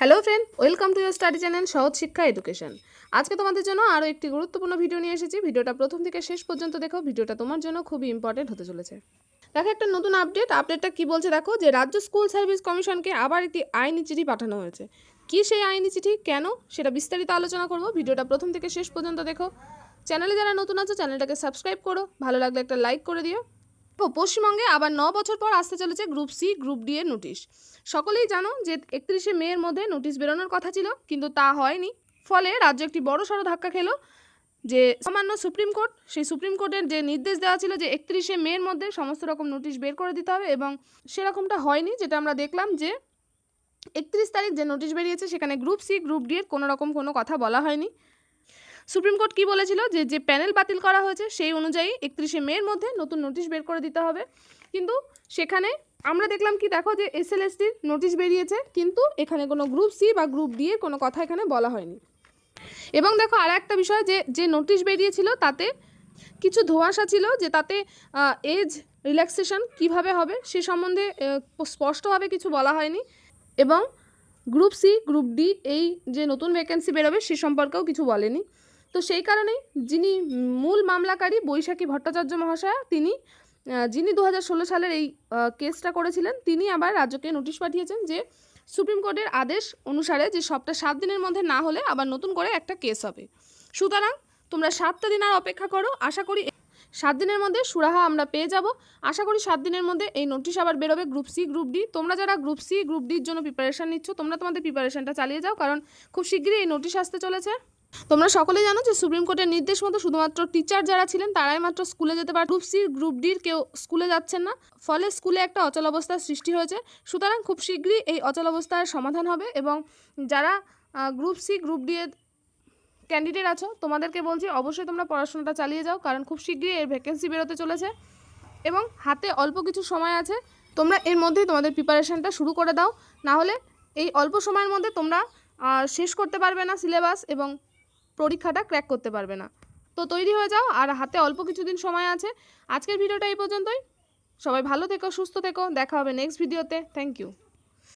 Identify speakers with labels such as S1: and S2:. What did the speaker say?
S1: Hello friend welcome to year study channel সহজ শিক্ষা education আজকে তোমাদের জন্য আরও একটি গুরুত্বপূর্ণ ভিডিও নিয়ে এসেছি। ভিডিওটা প্রথম থেকে শেষ পর্যন্ত দেখো। ভিডিওটা তোমার জন্য খুবই ইম্পর্টেন্ট হতে চলেছে। দেখো, একটা নতুন আপডেট আপডেটটা কি বলছে দেখো? যে রাজ্য স্কুল সার্ভিস কমিশনকে আবার একটি আইনি চিঠি পাঠানো হয়েছে। কি সেই আইনি চিঠি? কেন? সেটা বিস্তারিত আলোচনা করব। ভিডিওটা প্রথম থেকে শেষ পর্যন্ত দেখো। চ্যানেলে যারা নতুন আছো চ্যানেলটাকে সাবস্ক্রাইব করো। ভালো লাগলে একটা লাইক করে দিও। পশ্চিমবঙ্গে আবার ন বছর পর আসতে চলেছে গ্রুপ সি, গ্রুপ ডি এর নোটিশ। সকলেই জানো যে একত্রিশে মের মধ্যে নোটিশ বেরোনোর কথা ছিল, কিন্তু তা হয়নি। ফলে রাজ্য একটি বড় সড়ো ধাক্কা খেলো যে সামান্য সুপ্রিম কোর্ট, সেই সুপ্রিম কোর্টের যে নির্দেশ দেওয়া ছিল যে একত্রিশে মের মধ্যে সমস্ত রকম নোটিশ বের করে দিতে হবে এবং সেরকমটা হয়নি, যেটা আমরা দেখলাম যে একত্রিশ তারিখ যে নোটিশ বেরিয়েছে, সেখানে গ্রুপ সি, গ্রুপ ডি এর কোনো রকম কোনো কথা বলা হয়নি। সুপ্রিম কোর্ট কি বলেছিল? যে যে প্যানেল বাতিল করা হয়েছে সেই অনুযায়ী একত্রিশে মের মধ্যে নতুন নোটিশ বের করে দিতে হবে। কিন্তু সেখানে আমরা দেখলাম কি, দেখো যে এসএলএসটির নোটিশ বেরিয়েছে, কিন্তু এখানে কোনো গ্রুপ সি বা গ্রুপ ডি এর কোনো কথা এখানে বলা হয়নি। এবং দেখো আর একটা বিষয় যে যে নোটিশ বেরিয়েছিল তাতে কিছু ধোঁয়াশা ছিল যে, তাতে এজ রিল্যাক্সেশন কীভাবে হবে সে সম্বন্ধে স্পষ্টভাবে কিছু বলা হয়নি। এবং গ্রুপ সি গ্রুপ ডি এই যে নতুন ভ্যাকেন্সি বেরোবে সে সম্পর্কেও কিছু বলেনি। তো সেই কারণেই যিনি মূল মামলাকারী বৈশাখী ভট্টাচার্য মহাশয়া, তিনি যিনি দু হাজার ষোলো সালের এই কেসটা করেছিলেন, তিনি আবার রাজ্যকে নোটিশ পাঠিয়েছেন যে সুপ্রিম কোর্টের আদেশ অনুসারে যে সপ্তাহ সাত দিনের মধ্যে না হলে আবার নতুন করে একটা কেস হবে। সুতরাং তোমরা সাতটা দিন আর অপেক্ষা করো, আশা করি সাত দিনের মধ্যে সুরাহা আমরা পেয়ে যাব। আশা করি সাত দিনের মধ্যে এই নোটিশ আবার বেরোবে গ্রুপ সি, গ্রুপ ডি। তোমরা যারা গ্রুপ সি, গ্রুপ ডির জন্য প্রিপারেশন নিচ্ছ, তোমরা তোমাদের প্রিপারেশনটা চালিয়ে যাও, কারণ খুব শীঘ্রই এই নোটিশ আসতে চলেছে। তোমরা সকলেই জানো যে সুপ্রিম কোর্টের নির্দেশ মতো শুধুমাত্র টিচার যারা ছিলেন, তারাই মাত্র স্কুলে যেতে পারে গ্রুপ সি গ্রুপ ডির কেউ স্কুলে যাচ্ছেন না। ফলে স্কুলে একটা অচলাবস্থার সৃষ্টি হয়েছে। সুতরাং খুব শীঘ্রই এই অচল অচলাবস্থার সমাধান হবে এবং যারা গ্রুপ সি গ্রুপ ডি এর ক্যান্ডিডেট আছো, তোমাদেরকে বলছি অবশ্যই তোমরা পড়াশোনাটা চালিয়ে যাও, কারণ খুব শীঘ্রই এর ভ্যাকেন্সি বেরোতে চলেছে। এবং হাতে অল্প কিছু সময় আছে। তোমরা এর মধ্যেই তোমাদের প্রিপারেশনটা শুরু করে দাও। না হলে এই অল্প সময়ের মধ্যে তোমরা শেষ করতে পারবে না সিলেবাস এবং পরীক্ষাটা ক্র্যাক করতে পারবে না। তো তৈরি হয়ে যাও, আর হাতে অল্প কিছুদিন সময় আছে। আজকের ভিডিওটা এই পর্যন্তই। সবাই ভালো থেকো, সুস্থ থেকো। দেখা হবে নেক্সট ভিডিওতে থ্যাংক ইউ